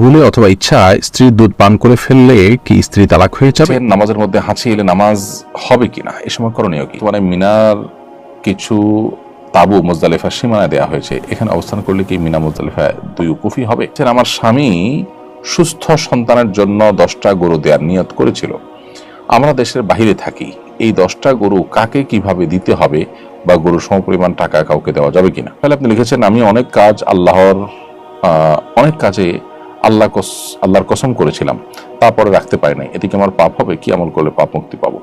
ভুলে অথবা ইচ্ছায় স্ত্রীর দুধ পান করে ফেললে কি স্ত্রী তালাক হয়ে যাবে? নামাজের মধ্যে হাঁচি এলে নামাজ হবে কিনা এ সময় করণীয় কি? মানে মিনার কিছু তাবু মুজদালিফা সীমানায় দেওয়া হয়েছে। এখানে অবস্থান করলে কি মিনা মুজদালিফা দুই উকুফি হবে? আমার স্বামী সুস্থ সন্তানের জন্য দশটা গরু দেওয়ার নিয়ত করেছিল। আমরা দেশের বাহিরে থাকি। এই দশটা গরু কাকে কীভাবে দিতে হবে বা গরুর সমপরিমাণ টাকা কাউকে দেওয়া যাবে কিনা? তাহলে আপনি লিখেছেন, আমি অনেক কাজ আল্লাহর অনেক কাজে আল্লাহ কস- আল্লাহর কসম করেছিলাম, তারপরে রাখতে পারি নাই। এদিকে আমার পাপ হবে? কি আমল করলে পাপ মুক্তি পাবো?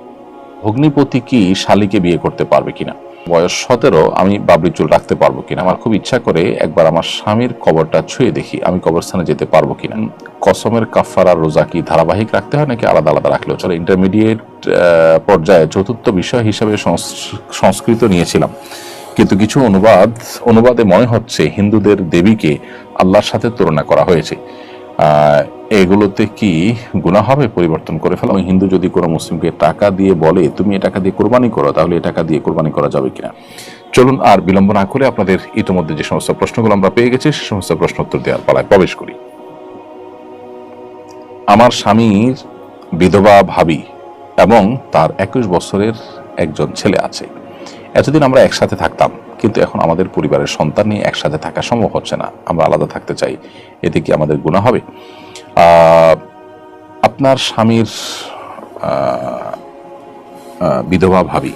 ভগ্নিপতি কি শালিকে বিয়ে করতে পারবে কিনা? বয়স সতেরো, আমি বাবরি চুল রাখতে পারব কিনা? আমার খুব ইচ্ছা করে একবার আমার স্বামীর কবরটা ছুঁয়ে দেখি, আমি কবরস্থানে যেতে পারব কিনা? কসমের কাফারা রোজা কি ধারাবাহিক রাখতে হয় নাকি আলাদা আলাদা রাখলেও চলে? ইন্টারমিডিয়েট পর্যায়ে চতুর্থ বিষয় হিসাবে সংস- সংস্কৃত নিয়েছিলাম। কিন্তু কিছু অনুবাদ, অনুবাদে মনে হচ্ছে হিন্দুদের দেবীকে আল্লাহর সাথে তুলনা করা হয়েছে। এগুলোতে কি গুণা হবে পরিবর্তন করে ফেলা? হিন্দু যদি কোনো মুসলিমকে টাকা দিয়ে বলে, তুমি এ টাকা দিয়ে কোরবানি করো, তাহলে এ টাকা দিয়ে কোরবানি করা যাবে কিনা? চলুন আর বিলম্ব না করে আপনাদের ইতিমধ্যে যে সমস্ত প্রশ্নগুলো আমরা পেয়ে গেছি, সে সমস্ত প্রশ্ন উত্তর দেওয়ার পালায় প্রবেশ করি। আমার স্বামীর বিধবা ভাবি এবং তার একুশ বছরের একজন ছেলে আছে। এতদিন আমরা একসাথে থাকতাম। কিন্তু এখন আমাদের পরিবারের সন্তান নিয়ে একসাথে থাকা সম্ভব হচ্ছে না। আমরা আলাদা থাকতে চাই। এতে কি আমাদের গুণা হবে? আপনার স্বামীর বিধবা ভাবি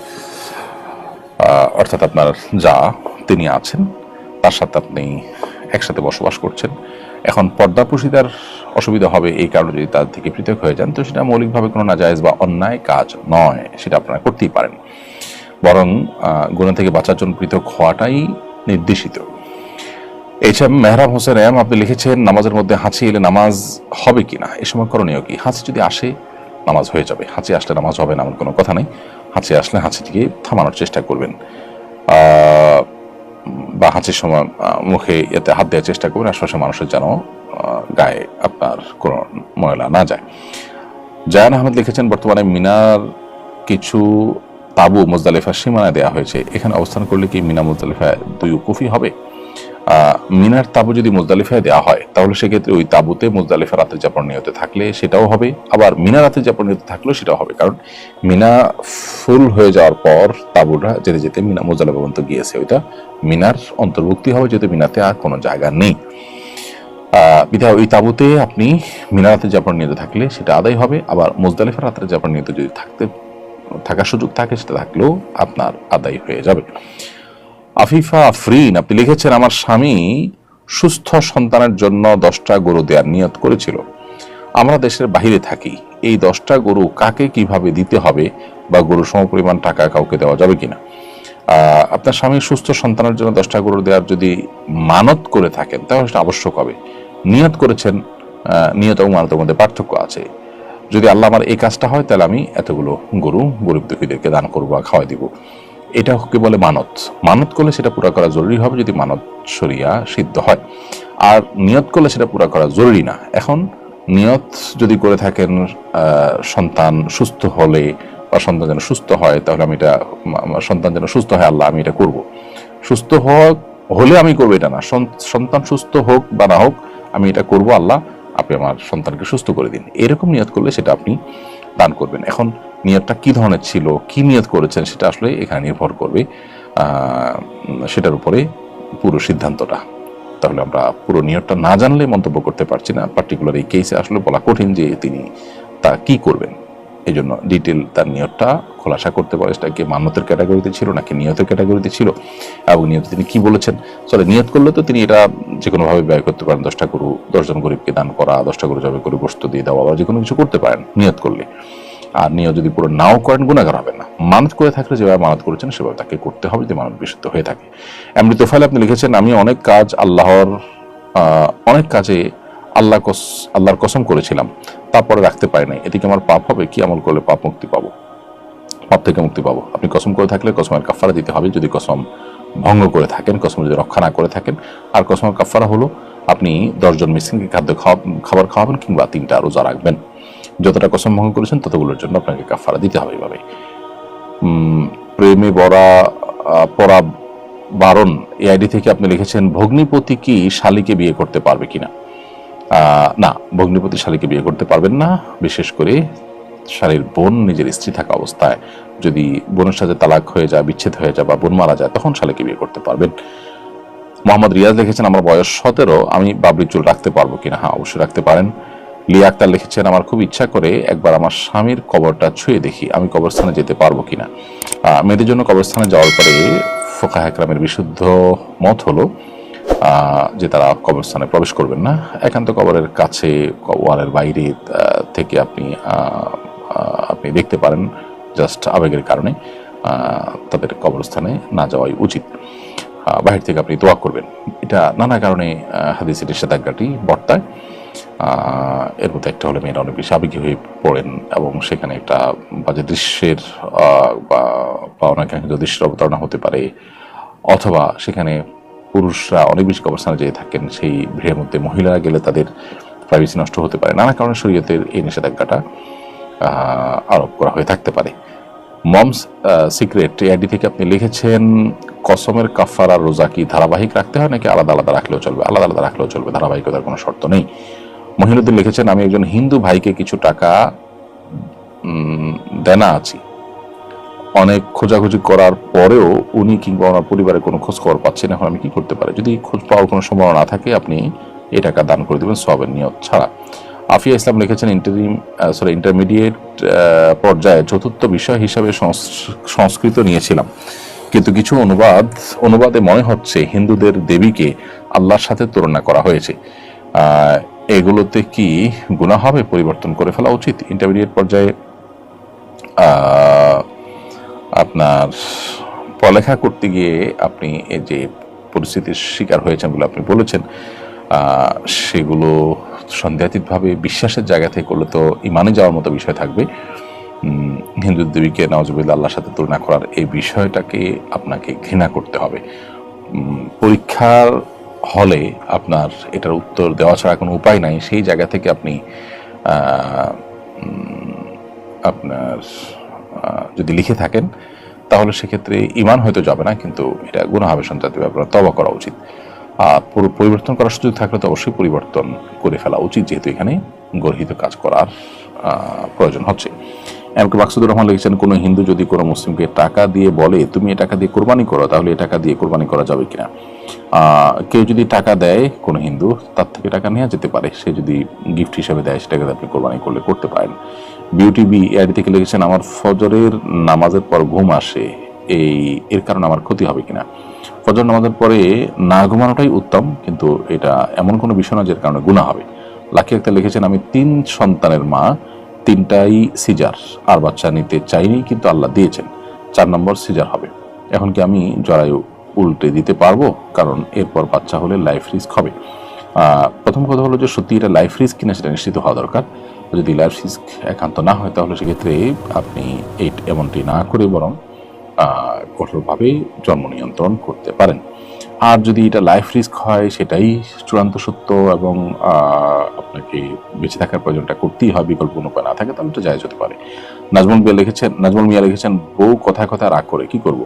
অর্থাৎ আপনার যা তিনি আছেন, তার সাথে আপনি একসাথে বসবাস করছেন। এখন পর্দা পুশিদার অসুবিধা হবে এই কারণে যদি তার থেকে পৃথক হয়ে যান, তো সেটা মৌলিকভাবে কোনো নাজায়েজ বা অন্যায় কাজ নয়, সেটা আপনারা করতেই পারেন। বরং গুণা থেকে বাঁচার জন্য পৃথক হওয়াটাই নির্দেশিত। এছাড়া মেহরাম হোসেন এম, আপনি লিখেছেন, নামাজের মধ্যে হাঁচি এলে নামাজ হবে কি না এ সময় করণীয় কি? হাঁচি যদি আসে, নামাজ হয়ে যাবে। হাঁচি আসলে নামাজ হবে না, এমন কোনো কথা নেই। হাঁচি আসলে হাঁচিটিকে থামানোর চেষ্টা করবেন। বা হাঁচির সময় মুখে এতে হাত দেওয়ার চেষ্টা করবেন। আশপাশের মানুষের যেন গায়ে আপনার কোনো ময়লা না যায়। জায়ান আহমেদ লিখেছেন, বর্তমানে মিনার কিছু তাবু, মুজদালিফা সীমানায় দেওয়া হয়েছে। এখানে অবস্থান করলে কি মিনা, মুজদালিফা দুই কুফি হবে? মিনার তাবু যদি মুজদালিফায় দেওয়া হয়, তাহলে সেক্ষেত্রে ওই তাবুতে মুজদালিফা রাতের যাপন নিয়তে থাকলে সেটাও হবে। আবার মিনা রাতে যাপন নিয়তে থাকলেও সেটাও হবে। কারণ মিনা ফুল হয়ে যাওয়ার পর তাবুটা যেতে যেতে মিনা, মুজদালিফা পর্যন্ত গিয়েছে। ওইটা মিনার অন্তর্ভুক্তি হবে যেহেতু মিনাতে আর কোনো জায়গা নেই। বিধায় ওই তাবুতে আপনি মিনারাতে যাপন নিতে থাকলে সেটা আদায় হবে। আবার মুজদালিফা রাত্রে যাপন নিতে যদি থাকতে থাকার সুযোগ থাকে, সেটা থাকলেও আপনার আদায় হয়ে যাবে। আফিফা আফরিন, আপনি লিখেছেন, আমার স্বামী সুস্থ সন্তানের জন্য দশটা গরু দেওয়ার নিয়ত করেছিল। আমরা দেশের বাহিরে থাকি। এই দশটা গরু কাকে কীভাবে দিতে হবে বা গরু সমপরিমাণ টাকা কাউকে দেওয়া যাবে কিনা? আপনার স্বামী সুস্থ সন্তানের জন্য দশটা গরু দেওয়ার যদি মানত করে থাকেন, তাহলে সেটা আবশ্যক হবে। নিয়ত করেছেন নিয়ত এবং মানতের মধ্যে পার্থক্য আছে। যদি আল্লাহ আমার এই কাজটা হয়, তাহলে আমি এতগুলো গরু গরিব দুঃখীদেরকে দান করব বা খাওয়াই দিব। এটা কি বলে মানত? মানত করলে সেটা পুরা করা জরুরি হবে যদি মানত সরিয়া সিদ্ধ হয়। আর নিয়ত করলে সেটা পুরা করা জরুরি না। এখন নিয়ত যদি করে থাকেন সন্তান সুস্থ হলে বা সন্তান যেন সুস্থ হয়, তাহলে আমি এটা সন্তান যেন সুস্থ হয়, আল্লাহ আমি এটা করব। সুস্থ হোক হলে আমি করব এটা না। সন্তান সুস্থ হোক বা না হোক, আমি এটা করব আল্লাহ। আপনি আমার সন্তানকে সুস্থ করে দিন। এরকম নিয়ত করলে সেটা আপনি দান করবেন। এখন নিয়তটা কি ধরনের ছিল, কি নিয়ত করেছেন সেটা আসলে এখানে নির্ভর করবে সেটার উপরে পুরো সিদ্ধান্তটা। তাহলে আমরা পুরো নিয়তটা না জানলে মন্তব্য করতে পারছি না। পার্টিকুলার এই কেসে আসলে বলা কঠিন যে তিনি তা কি করবেন। এই জন্য ডিটেল তার নিয়তটা খোলাসা করতে পারে, সেটা কি মান্যতের ক্যাটাগরিতে ছিল নাকি নিয়তের ক্যাটাগরিতে ছিল, এবং নিয়ত তিনি কি বলেছেন। চলে, নিয়ত করলে তো তিনি এটা যে কোনোভাবে ব্যয় করতে পারেন, দশটা গরু, দশজন গরিবকে দান করা, দশটা গরু জবে করে বস্তু দিয়ে দেওয়া বা যে কোনো কিছু করতে পারেন, নিয়ত করলে। আর নিয়ত যদি পুরো নাও করেন, গুণাগার হবে না। মানত করে থাকলে যেভাবে মানত করেছেন, সেভাবে তাকে করতে হবে যে মানত বিশুদ্ধ হয়ে থাকে। এমনি তোফাইল আপনি লিখেছেন, আমি অনেক কাজ আল্লাহর অনেক কাজে আল্লাহ কস- আল্লাহর কসম করেছিলাম। তারপরে রাখতে পারি নাই। এদিকে আমার পাপ হবে? কি আমল করলে পাপ মুক্তি পাবো? পাপ থেকে মুক্তি পাবো। আপনি কসম করে থাকলে কসমের কাফারা দিতে হবে। যদি কসম ভঙ্গ করে থাকেন কসম যদি রক্ষা না করে থাকেন। আর কসমের কাফারা হলো, আপনি দশজন মিসিংকে খাদ্য খাওয়া খাবার খাওয়াবেন কিংবা তিনটা রোজা রাখবেন। যতটা কসম ভঙ্গ করেছেন, ততগুলোর জন্য আপনাকে কাফারা দিতে হবে এভাবে প্রেমে বরা পরা বারণ এই আইডি থেকে আপনি লিখেছেন, ভগ্নিপতি কি শালিকে বিয়ে করতে পারবে কিনা? না, ভগ্নিপতি শালীকে বিয়ে করতে পারবেন না, বিশেষ করে শালীর বোন, নিজের স্ত্রী থাকা অবস্থায় যদি বোনের সাথে তালাক হয়ে যায়, বিচ্ছেদ হয়ে যায় বা বোন মারা যায়, তখন শালীকে বিয়ে করতে পারবেন। মোহাম্মদ রিয়াজ লিখেছেন, আমার বয়স সতেরো, আমি বাবরি চুল রাখতে পারব কিনা? হ্যাঁ অবশ্যই রাখতে পারেন। লিয়া আক্তার লিখেছেন, আমার খুব ইচ্ছা করে একবার আমার স্বামীর কবরটা ছুঁয়ে দেখি, আমি কবরস্থানে যেতে পারব কিনা? মেয়েদের জন্য কবরস্থানে যাওয়ার পরে ফোকা একরামের বিশুদ্ধ মত হলো যে তারা কবরস্থানে প্রবেশ করবেন না। একান্ত কবরের কাছে, ওয়ালের বাইরে থেকে আপনি আপনি দেখতে পারেন জাস্ট আবেগের কারণে তাদের কবরস্থানে না যাওয়াই উচিত। বাহির থেকে আপনি দোয়া করবেন। এটা নানা কারণে হাদিসের নিষেধাজ্ঞাটি বর্তায়। এর মধ্যে একটা হলে মেয়েরা অনেক বেশি আবেগী হয়ে পড়েন এবং সেখানে একটা বাজে দৃশ্যের বা অনাকাঙ্ক্ষিত দৃশ্যের অবতারণা হতে পারে। অথবা সেখানে পুরুষরা অনেক বেশি কবরস্থানে যেয়ে থাকেন, সেই ভিড়ের মধ্যে মহিলারা গেলে তাদের প্রাইভেসি নষ্ট হতে পারে। নানা কারণে শরীয়তের এই নিষেধাজ্ঞাটা আরোপ করা হয়ে থাকতে পারে। মমস সিক্রেট এআইডি থেকে আপনি লিখেছেন, কসমের কাফার আর রোজা কি ধারাবাহিক রাখতে হয় নাকি আলাদা আলাদা রাখলেও চলবে? আলাদা আলাদা রাখলেও চলবে, ধারাবাহিকতার কোনো শর্ত নেই। মহিনুদ্দিন লিখেছেন, আমি একজন হিন্দু ভাইকে কিছু টাকা দেনা আছি। অনেক খোঁজাখুঁজি করার পরেও উনি কিংবা ওনার পরিবারে কোনো খোঁজ খবর পাচ্ছেন, এখন আমি কি করতে পারি? যদি খোঁজ পাওয়ার কোনো সম্ভাবনা না থাকে, আপনি এই টাকা দান করে দেবেন সবের নিয়ত ছাড়া। আফিয়া ইসলাম লিখেছেন ইন্টারিম সরি ইন্টারমিডিয়েট পর্যায়ে চতুর্থ বিষয় হিসাবে সংস- সংস্কৃত নিয়েছিলাম। কিন্তু কিছু অনুবাদ, অনুবাদে মনে হচ্ছে হিন্দুদের দেবীকে আল্লাহর সাথে তুলনা করা হয়েছে। এগুলোতে কি গুণা হবে পরিবর্তন করে ফেলা উচিত? ইন্টারমিডিয়েট পর্যায়ে আপনার পড়ালেখা করতে গিয়ে আপনি এই যে পরিস্থিতির শিকার হয়েছেন বলে আপনি বলেছেন সেগুলো সন্দেহাতীতভাবে বিশ্বাসের জায়গা থেকে করলে তো ইমানে যাওয়ার মতো বিষয় থাকবে। হিন্দু দেবীকে নওয়াজবিল্লা আল্লাহর সাথে তুলনা করার এই বিষয়টাকে আপনাকে ঘৃণা করতে হবে। পরীক্ষার হলে আপনার এটার উত্তর দেওয়া ছাড়া কোনো উপায় নাই। সেই জায়গা থেকে আপনি আপনার যদি লিখে থাকেন, তাহলে সেক্ষেত্রে ইমান হয়তো যাবে না, কিন্তু এটা গুণ হবে সন্তান ব্যাপারে। তবা করা উচিত। পুরো পরিবর্তন করার সুযোগ থাকলে তো অবশ্যই পরিবর্তন করে ফেলা উচিত, যেহেতু এখানে গর্হিত কাজ করার প্রয়োজন হচ্ছে। এমনকি মাকসুদুর রহমান লিখেছেন, কোনো হিন্দু যদি কোনো মুসলিমকে টাকা দিয়ে বলে, তুমি এ টাকা দিয়ে কোরবানি করো, তাহলে এ টাকা দিয়ে কোরবানি করা যাবে কিনা? কেউ যদি টাকা দেয়, কোনো হিন্দু, তার থেকে টাকা নেওয়া যেতে পারে। সে যদি গিফট হিসেবে দেয় সেটাকে আপনি কোরবানি করলে করতে পারেন। বিউটি বি এআইডি থেকে লিখেছেন, আমার ফজরের নামাজের পর ঘুম আসে, এই, এর কারণে আমার ক্ষতি হবে কিনা? ফজর নামাজের পরে না ঘুমানোটাই উত্তম, কিন্তু এটা এমন কোনো বিষয় না যার কারণে গুণা হবে। লাকি একটা লিখেছেন, আমি তিন সন্তানের মা, তিনটাই সিজার। আর বাচ্চা নিতে চাইনি, কিন্তু আল্লাহ দিয়েছেন। চার নম্বর সিজার হবে। এখন কি আমি জরায়ু উল্টে দিতে পারব? কারণ এরপর বাচ্চা হলে লাইফ রিস্ক হবে। প্রথম কথা হলো যে সত্যি এটা লাইফ রিস্ক কিনা সেটা নিশ্চিত হওয়া দরকার। যদি লাইফ রিস্ক একান্ত না হয়, তাহলে সেক্ষেত্রে আপনি এই এমনটি না করে বরং কঠোরভাবে জন্ম নিয়ন্ত্রণ করতে পারেন। আর যদি এটা লাইফ রিস্ক হয়, সেটাই চূড়ান্ত সত্য এবং আপনাকে বেঁচে থাকার প্রয়োজনটা করতেই হয়, বিকল্প কোনো উপায় না থাকে, তাহলে তো যায় যেতে পারে। নাজমুল মিয়া লিখেছেন, নাজমুল মিয়া লিখেছেন, বউ কথায় কথায় রাগ করে, কি করব?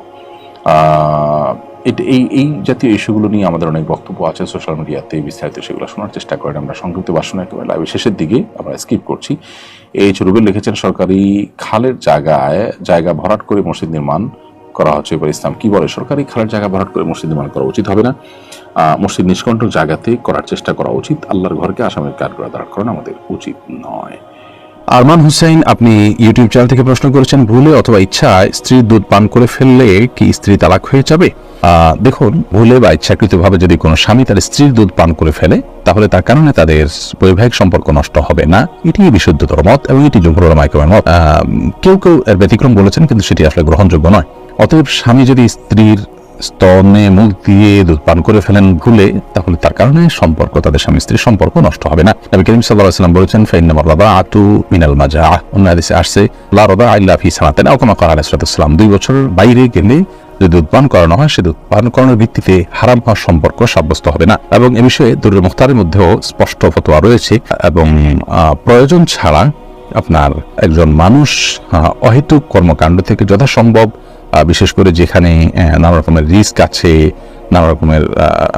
এই এই জাতীয় ইস্যুগুলো নিয়ে আমাদের অনেক বক্তব্য আছে সোশ্যাল মিডিয়াতে বিস্তারিত সেগুলো শোনার চেষ্টা করেন আমরা সংক্ষিপ্ত বাসনা একেবারে লাইভের শেষের দিকে আমরা স্কিপ করছি। এই রুবেল লিখেছেন, সরকারি খালের জায়গায় জায়গা ভরাট করে মসজিদ নির্মাণ করা হচ্ছে। এবার ইসলাম কি বলে? সরকারি খালের জায়গা ভরাট করে মসজিদ নির্মাণ করা উচিত হবে না। মসজিদ নিষ্কণ্টক জায়গাতে করার চেষ্টা করা উচিত। আল্লাহর ঘরকে আসামের কাঠগড়া দাঁড় করানো আমাদের উচিত নয়। আরমান হুসাইন, আপনি ইউটিউব চ্যানেল থেকে প্রশ্ন করেছেন, ভুলে অথবা ইচ্ছায় স্ত্রীর দুধ পান করে ফেললে কি স্ত্রী তালাক হয়ে যাবে? দেখুন, ভুলে বা ইচ্ছাকৃতভাবে যদি কোনো স্বামী তার স্ত্রীর দুধ পান করে ফেলে, তাহলে তার কারণে তাদের বৈবাহিক সম্পর্ক নষ্ট হবে না। এটি বিশুদ্ধতর মত এবং এটি জমহুর মাইকের মত। কেউ কেউ এর ব্যতিক্রম বলেছেন, কিন্তু সেটি আসলে গ্রহণযোগ্য নয়। অতএব স্বামী যদি স্ত্রীর স্তনে মুখ দিয়ে দুধ পান করে ফেলেন ভুলে, তাহলে তার কারণে সম্পর্ক, তাদের স্বামী স্ত্রীর সম্পর্ক নষ্ট হবে না। নবী করিম আলাইহি সাল্লাম বলেছেন ফাইন্নামার রাদা আতু মিনাল মাজা অন্য হাদিসে আসছে, লা রাদা ইল্লা ফি সানাতান আও কামা ক্বালা আলাইহিস সালাম। দুই বছর বাইরে গেলে যদি উৎপাদন করানো হয় সে উৎপাদন করানোর ভিত্তিতে হারাম হওয়ার সম্পর্ক সাব্যস্ত হবে না। এবং এ বিষয়ে দুরুল মুখতারের মধ্যেও স্পষ্ট ফতোয়া রয়েছে এবং প্রয়োজন ছাড়া আপনার একজন মানুষ অহেতুক কর্মকাণ্ড থেকে যথাসম্ভব বিশেষ করে যেখানে নানা রকমের রিস্ক আছে, নানা রকমের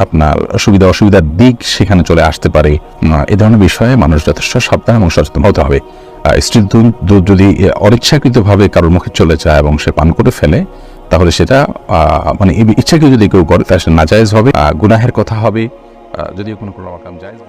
আপনার সুবিধা অসুবিধার দিক সেখানে চলে আসতে পারে এ ধরনের বিষয়ে মানুষ যথেষ্ট সাবধান এবং সচেতন হতে হবে। স্ত্রীর দুধ যদি অনিচ্ছাকৃতভাবে কারোর মুখে চলে যায় এবং সে পান করে ফেলে তাহলে সেটা মানে ইচ্ছাকে যদি কেউ করে, তাহলে সেটা নাজায়জ হবে গুনাহের কথা হবে যদিও কোনো কোনো জায়জ